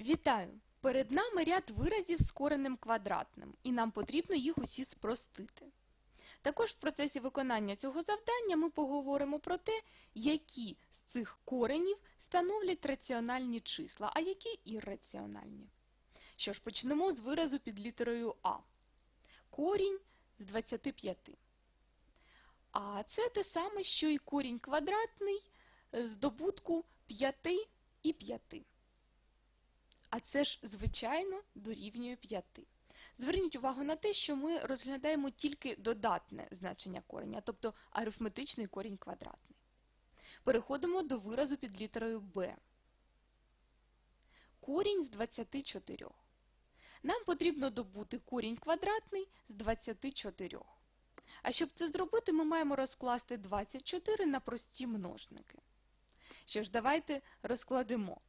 Вітаю! Перед нами ряд виразів з коренем квадратним, і нам потрібно їх усі спростити. Також в процесі виконання цього завдання ми поговоримо про те, які з цих коренів становлять раціональні числа, а які ірраціональні. Що ж, почнемо з виразу під літерою А. Корінь з 25. А це те саме, що і корінь квадратний з добутку 5 і 5. А це ж, звичайно, дорівнює 5. Зверніть увагу на те, що ми розглядаємо тільки додатне значення кореня, тобто арифметичний корінь квадратний. Переходимо до виразу під літерою Б. Корінь з 24. Нам потрібно добути корінь квадратний з 24. А щоб це зробити, ми маємо розкласти 24 на прості множники. Що ж, давайте розкладемо.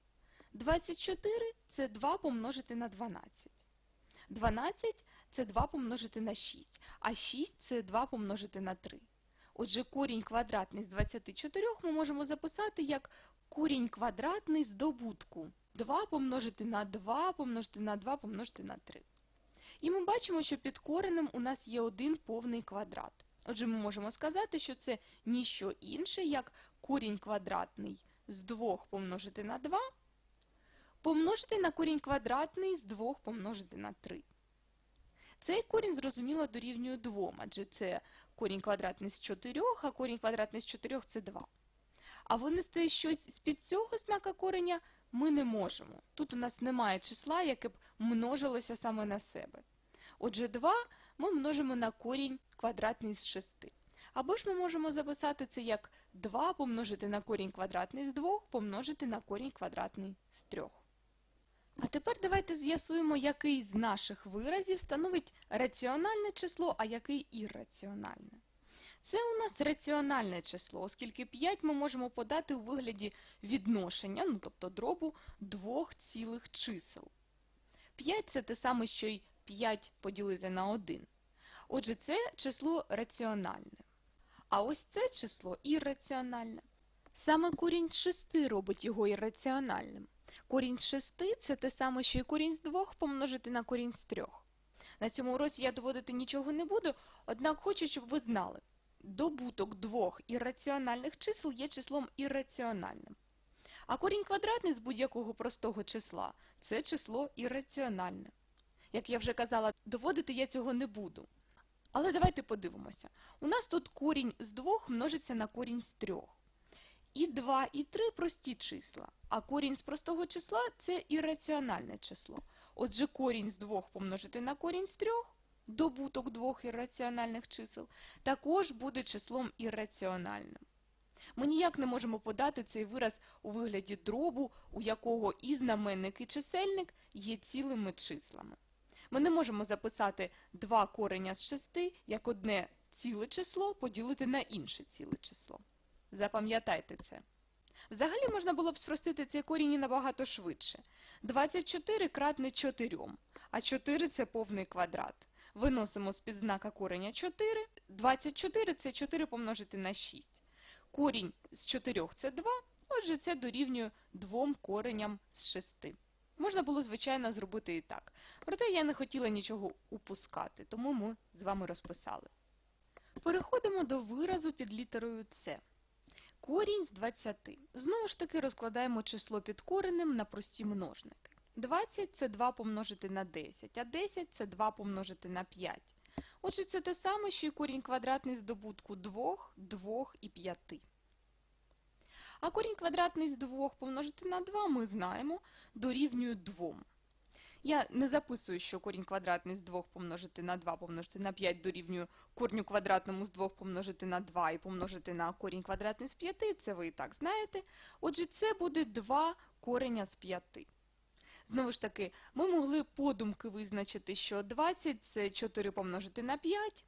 24 – це 2 помножити на 12. 12 – це 2 помножити на 6, а 6 – це 2 помножити на 3. Отже, корінь квадратний з 24 ми можемо записати як корінь квадратний з добутку 2 помножити на 2 помножити на 2 помножити на 3. І ми бачимо, що під коренем у нас є один повний квадрат. Отже, ми можемо сказати, що це ніщо інше, як корінь квадратний з 2 помножити на 2 помножити на корінь квадратний з 2 помножити на 3. Цей корінь, зрозуміло, дорівнює 2, адже це корінь квадратний з 4, а корінь квадратний з 4 – це 2. А винести щось з-під цього знака кореня ми не можемо. Тут у нас немає числа, яке б множилося саме на себе. Отже, 2 ми множимо на корінь квадратний з 6. Або ж ми можемо записати це як 2 помножити на корінь квадратний з 2 помножити на корінь квадратний з 3. А тепер давайте з'ясуємо, який з наших виразів становить раціональне число, а який ірраціональне. Це у нас раціональне число, оскільки 5 ми можемо подати у вигляді відношення, ну тобто дробу, двох цілих чисел. 5 – це те саме, що й 5 поділити на 1. Отже, це число раціональне. А ось це число ірраціональне. Саме корінь з 6 робить його ірраціональним. Корінь з 6 – це те саме, що і корінь з 2 помножити на корінь з 3. На цьому уроці я доводити нічого не буду, однак хочу, щоб ви знали. Добуток двох ірраціональних чисел є числом ірраціональним. А корінь квадратний з будь-якого простого числа – це число ірраціональне. Як я вже казала, доводити я цього не буду. Але давайте подивимося. У нас тут корінь з 2 множиться на корінь з 3. І 2, і 3 прості числа, а корінь з простого числа – це ірраціональне число. Отже, корінь з 2 помножити на корінь з 3, добуток двох ірраціональних чисел, також буде числом ірраціональним. Ми ніяк не можемо подати цей вираз у вигляді дробу, у якого і знаменник, і чисельник є цілими числами. Ми не можемо записати 2 кореня з 6 як одне ціле число поділити на інше ціле число. Запам'ятайте це. Взагалі можна було б спростити цей корінь і набагато швидше. 24 кратне 4, а 4 – це повний квадрат. Виносимо з-під знака кореня 4. 24 – це 4 помножити на 6. Корінь з 4 – це 2, отже це дорівнює 2 кореням з 6. Можна було, звичайно, зробити і так. Проте я не хотіла нічого упускати, тому ми з вами розписали. Переходимо до виразу під літерою С. Корінь з 20. Знову ж таки розкладаємо число під коренем на прості множники. 20 – це 2 помножити на 10, а 10 – це 2 помножити на 5. Отже, це те саме, що і корінь квадратний з добутку 2, 2 і 5. А корінь квадратний з 2 помножити на 2 ми знаємо дорівнює 2. Я не записую, що корінь квадратний з 2 помножити на 2 помножити на 5 дорівнює корню квадратному з 2 помножити на 2 і помножити на корінь квадратний з 5, це ви і так знаєте. Отже, це буде 2 кореня з 5. Знову ж таки, ми могли подумки визначити, що 20 – це 4 помножити на 5,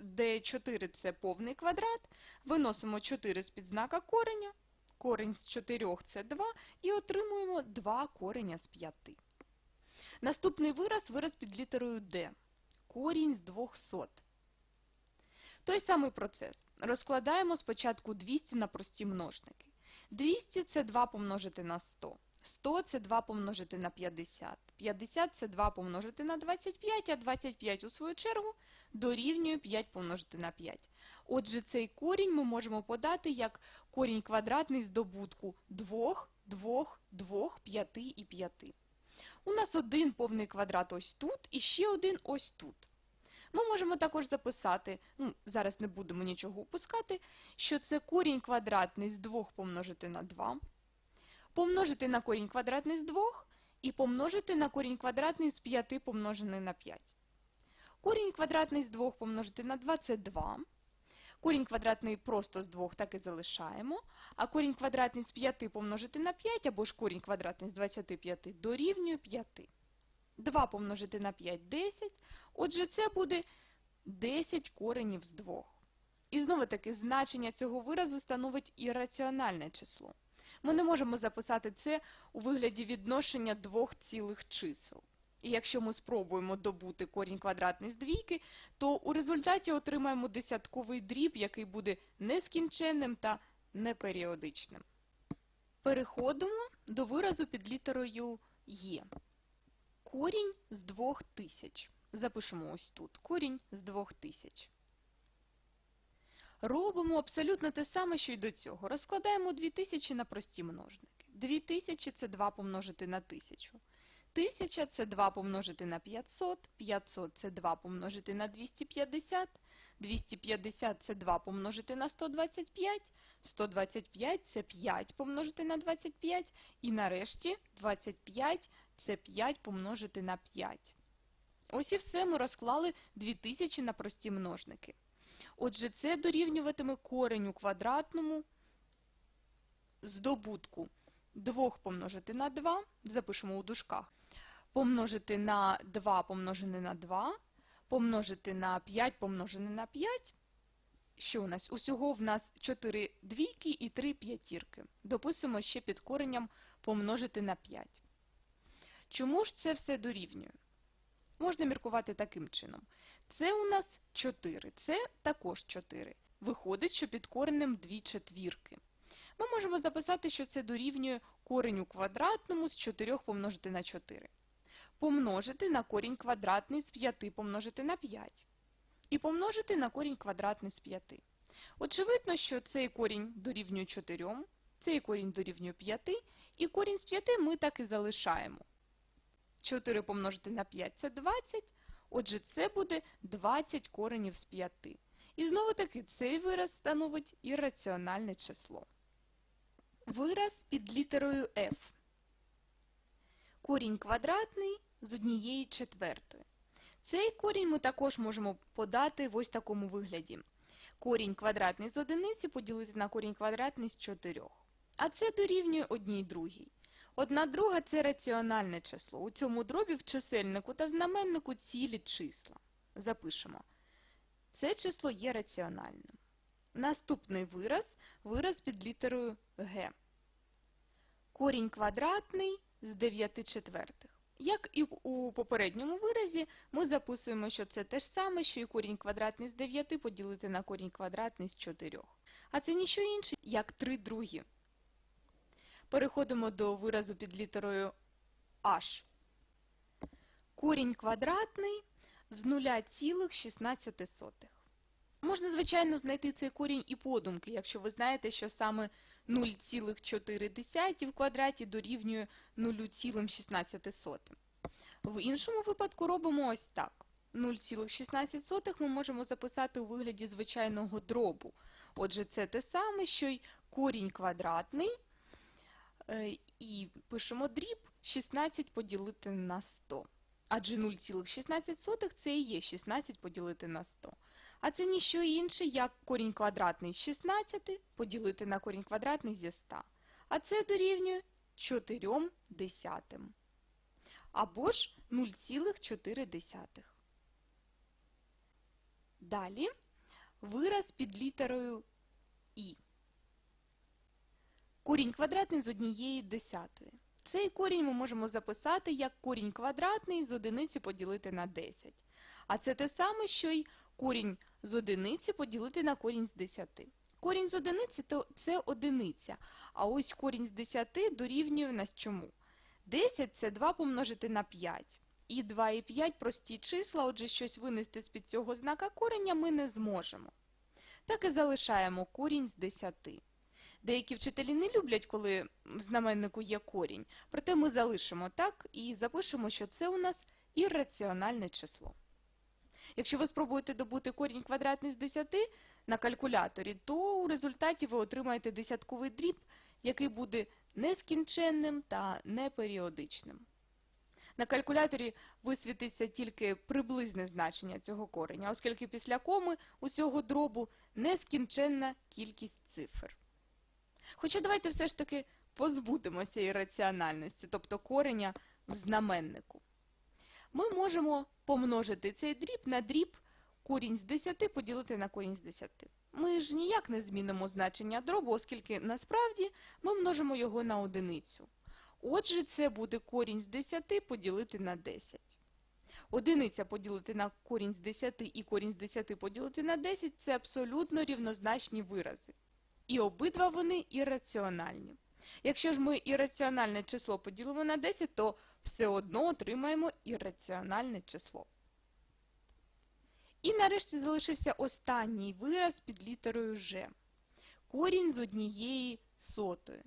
де 4 – це повний квадрат. Виносимо 4 з-під знака кореня, корінь з 4 – це 2, і отримуємо 2 кореня з 5. Наступний вираз – вираз під літерою D. Корінь з 200. Той самий процес. Розкладаємо спочатку 200 на прості множники. 200 – це 2 помножити на 100. 100 – це 2 помножити на 50. 50 – це 2 помножити на 25, а 25, у свою чергу, дорівнює 5 помножити на 5. Отже, цей корінь ми можемо подати як корінь квадратний з добутку 2, 2, 2, 5 і 5. У нас один повний квадрат ось тут і ще один ось тут. Ми можемо також записати, ну, зараз не будемо нічого упускати, що це корінь квадратний з 2 помножити на 2, помножити на корінь квадратний з 2 і помножити на корінь квадратний з 5 помножений на 5. Корінь квадратний з 2 помножити на 2 – це 2. Корінь квадратний просто з 2 так і залишаємо. А корінь квадратний з 5 помножити на 5, або ж корінь квадратний з 25 дорівнює 5. 2 помножити на 5 – 10. Отже, це буде 10 коренів з 2. І знову таки значення цього виразу становить ірраціональне число. Ми не можемо записати це у вигляді відношення двох цілих чисел. І якщо ми спробуємо добути корінь квадратний з двійки, то у результаті отримаємо десятковий дріб, який буде нескінченним та неперіодичним. Переходимо до виразу під літерою Є. Корінь з 2000. Запишемо ось тут. Корінь з 2000. Робимо абсолютно те саме, що й до цього. Розкладаємо 2000 на прості множники. 2000 – це 2 помножити на 1000. 1000 – це 2 помножити на 500. 500 – це 2 помножити на 250. 250 – це 2 помножити на 125. 125 – це 5 помножити на 25. І нарешті 25 – це 5 помножити на 5. Ось і все ми розклали 2000 на прості множники. Отже, це дорівнюватиме кореню квадратному з добутку 2 помножити на 2, запишемо у дужках, помножити на 2 помножене на 2, помножити на 5 помножене на 5. Що у нас? Усього в нас 4 двійки і 3 п'ятірки. Дописуємо ще під коренням помножити на 5. Чому ж це все дорівнює? Можна міркувати таким чином. Це у нас 4, це також 4. Виходить, що під коренем 2 четвірки. Ми можемо записати, що це дорівнює кореню квадратному з 4 помножити на 4. Помножити на корінь квадратний з 5 помножити на 5. І помножити на корінь квадратний з 5. Очевидно, що цей корінь дорівнює 4, цей корінь дорівнює 5, і корінь з 5 ми так і залишаємо. 4 помножити на 5 – це 20, отже, це буде 20 коренів з 5. І знову таки цей вираз становить ірраціональне число. Вираз під літерою F. Корінь квадратний з однієї четвертої. Цей корінь ми також можемо подати в ось такому вигляді. Корінь квадратний з одиниці поділити на корінь квадратний з 4. А це дорівнює одній другій. Одна друга – це раціональне число. У цьому дробі в чисельнику та знаменнику цілі числа. Запишемо. Це число є раціональним. Наступний вираз – вираз під літерою Г. Корінь квадратний з 9 четвертих. Як і у попередньому виразі, ми записуємо, що це те ж саме, що і корінь квадратний з 9 поділити на корінь квадратний з 4. А це ніщо інше, як 3 другі. Переходимо до виразу під літерою H. Корінь квадратний з 0,16. Можна, звичайно, знайти цей корінь і подумки, якщо ви знаєте, що саме 0,4 в квадраті дорівнює 0,16. В іншому випадку робимо ось так. 0,16 ми можемо записати у вигляді звичайного дробу. Отже, це те саме, що й корінь квадратний. Е, І пишемо дріб 16 поділити на 100. Адже 0,16 це і є 16 поділити на 100. А це ніщо інше, як корінь квадратний з 16 поділити на корінь квадратний зі 100. А це дорівнює 4 десятим. Або ж 0,4. Далі вираз під літерою І. Корінь квадратний з однієї десятої. Цей корінь ми можемо записати як корінь квадратний з одиниці поділити на 10. А це те саме, що й корінь з одиниці поділити на корінь з 10. Корінь з одиниці це одиниця, а ось корінь з 10 дорівнює нас чому? 10 – це 2 помножити на 5. І 2 і 5 – прості числа, отже, щось винести з-під цього знака кореня ми не зможемо. Так і залишаємо корінь з 10. Деякі вчителі не люблять, коли в знаменнику є корінь, проте ми залишимо так і запишемо, що це у нас ірраціональне число. Якщо ви спробуєте добути корінь квадратний з 10 на калькуляторі, то у результаті ви отримаєте десятковий дріб, який буде нескінченним та неперіодичним. На калькуляторі висвітиться тільки приблизне значення цього кореня, оскільки після коми у цього дробу нескінченна кількість цифр. Хоча давайте все ж таки позбудемося ірраціональності, тобто кореня в знаменнику. Ми можемо помножити цей дріб на дріб корінь з 10 поділити на корінь з 10. Ми ж ніяк не змінимо значення дробу, оскільки насправді ми множимо його на одиницю. Отже, це буде корінь з 10 поділити на 10. Одиниця поділити на корінь з 10 і корінь з 10 поділити на 10 – це абсолютно рівнозначні вирази. І обидва вони ірраціональні. Якщо ж ми ірраціональне число поділимо на 10, то все одно отримаємо ірраціональне число. І нарешті залишився останній вираз під літерою Ж. Корінь з однієї сотої.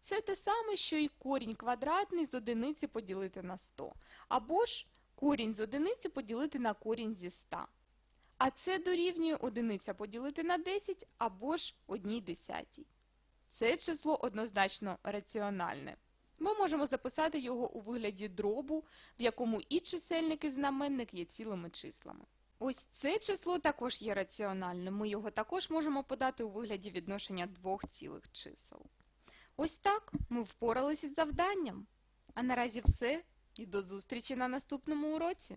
Це те саме, що і корінь квадратний з одиниці поділити на 100. Або ж корінь з одиниці поділити на корінь зі 100. А це дорівнює одиниця поділити на 10 або ж одній десятій. Це число однозначно раціональне. Ми можемо записати його у вигляді дробу, в якому і чисельник, і знаменник є цілими числами. Ось це число також є раціональним. Ми його також можемо подати у вигляді відношення двох цілих чисел. Ось так ми впоралися із завданням. А наразі все і до зустрічі на наступному уроці.